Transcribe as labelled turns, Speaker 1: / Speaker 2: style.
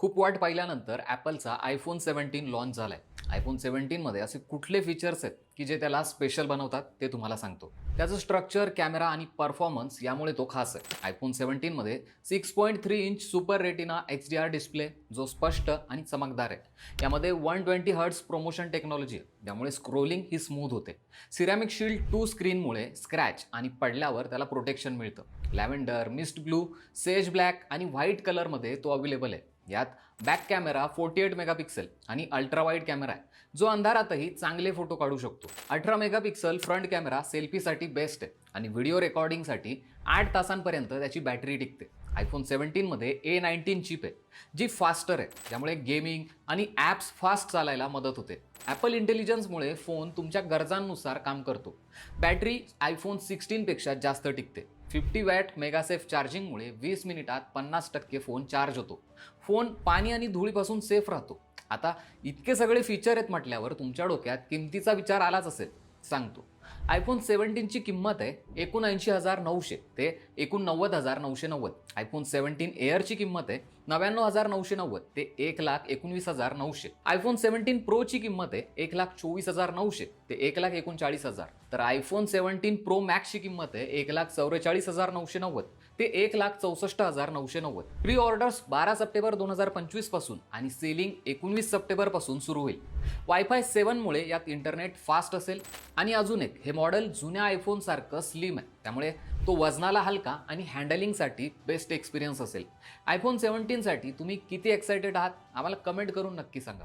Speaker 1: खूप वाट पाहिल्यानंतर ॲपलचा आयफोन सेव्हन्टीन लॉन्च झालाय. आयफोन सेव्हन्टीनमध्ये असे कुठले फीचर्स आहेत की जे त्याला स्पेशल बनवतात ते तुम्हाला सांगतो. त्याचं स्ट्रक्चर कॅमेरा आणि परफॉर्मन्स यामुळे तो खास आहे. IPhone सेव्हन्टीनमध्ये six point three inch super retina H D R display जो स्पष्ट आणि चमकदार आहे. यामध्ये one twenty hertz ProMotion technology आहे. त्यामुळे स्क्रोलिंग ही स्मूथ होते. सिरॅमिक शील्ड टू स्क्रीनमुळे स्क्रॅच आणि पडल्यावर त्याला प्रोटेक्शन मिळतं. Lavender mist blue sage black आणि व्हाईट कलरमध्ये तो अवेलेबल आहे. यात back camera forty eight megapixel आणि अल्ट्रावाईट कॅमेरा आहे. जो अंधारातही चांगले फोटो काढू शकतो. अठरा मेगापिक्सल फ्रंट कॅमेरा सेल्फीसाठी बेस्ट आहे आणि व्हिडिओ रेकॉर्डिंगसाठी आठ तासांपर्यंत त्याची बॅटरी टिकते. आयफोन सेव्हन्टीनमध्ये ए नाईन्टीन चिप आहे जी फास्टर आहे त्यामुळे गेमिंग आणि ॲप्स फास्ट चालायला मदत होते. ॲपल इंटेलिजन्समुळे फोन तुमच्या गरजांनुसार काम करतो. बॅटरी आयफोन सिक्स्टीनपेक्षा जास्त टिकते. फिफ्टी वॅट मेगासेफ चार्जिंगमुळे वीस मिनिटात पन्नास टक्के फोन चार्ज होतो. फोन पाणी आणि धुळीपासून सेफ राहतो. आता इतके सगळे फीचर आहेत म्हटल्यावर तुमच्या डोक्यात किमतीचा विचार आलाच असेल सांगतो. आयफोन सेव्हन्टीनची किंमत आहे एकोणऐंशी हजार नऊशे ते एकोणनव्वद हजार नऊशे नव्वद. आयफोन सेव्हन्टीन एअरची किंमत आहे नव्याण्णव हजार नऊशे नव्वद ते एक लाख एकोणवीस हजार नऊशे. आयफोन सेव्हन्टीन प्रोची किंमत आहे एक लाख चोवीस हजार नऊशे ते एक लाख एकोणचाळीस हजार. तर आयफोन सेव्हन्टीन प्रो मॅक्सची किंमत आहे एक लाख चौवेचाळीस हजार नऊशे नव्वद ते एक लाख चौसष्ट हजार नऊशे नव्वद. प्री ऑर्डर्स बारा सप्टेंबर दोन हजार पंचवीसपासून आणि सेलिंग एकोणवीस सप्टेंबरपासून सुरू होईल. वायफाय सेव्हनमुळे यात इंटरनेट फास्ट असेल आणि अजून एक हे मॉडेल जुन्या आयफोनसारखं स्लिम आहे. त्यामुळे तो वजनाला हलका आणि हँडलिंगसाठी बेस्ट एक्सपिरियन्स असेल. आयफोन सेव्हन्टीनसाठी तुम्ही किती एक्सायटेड आहात? आम्हाला कमेंट करून नक्की सांगा.